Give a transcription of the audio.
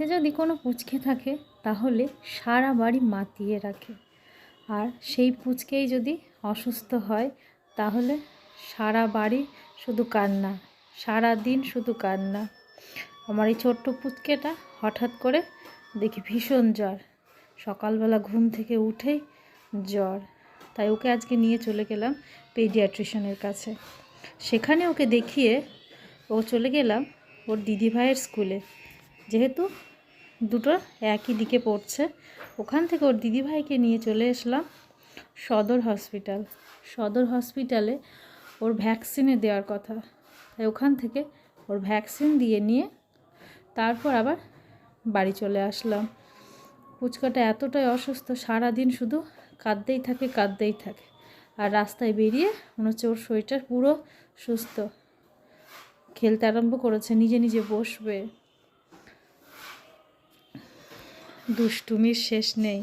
বাড়িতে যদি কোনো পুচকে থাকে, তাহলে সারা বাড়ি মাতিয়ে রাখে। আর সেই পুচকেই যদি অসুস্থ হয়, তাহলে সারা বাড়ি শুধু কান্না, সারা দিন শুধু কান্না। আমার এই ছোট্ট পুচকেটা হঠাৎ করে দেখি ভীষণ জ্বর। সকালবেলা ঘুম থেকে উঠেই জ্বর। তাই ওকে আজকে নিয়ে চলে গেলাম পেডিয়াট্রিশনের কাছে। সেখানে ওকে দেখিয়ে ও চলে গেলাম ওর দিদিভাইয়ের স্কুলে। যেহেতু দুটো একই দিকে পড়ছে। ওখান থেকে ওর দিদিভাইকে নিয়ে চলে এসলাম সদর হসপিটাল। সদর হসপিটালে ওর ভ্যাকসিনে দেওয়ার কথা। তাই ওখান থেকে ওর ভ্যাকসিন দিয়ে নিয়ে তারপর আবার বাড়ি চলে আসলাম। পুচকাটা এতটাই অসুস্থ, সারাদিন শুধু কাঁদতেই থাকে কাঁদতেই থাকে। আর রাস্তায় বেরিয়ে মনে হচ্ছে ওর শরীরটা পুরো সুস্থ। খেলতে আরম্ভ করেছে, নিজে নিজে বসবে। দুষ্টুমির শেষ নেই।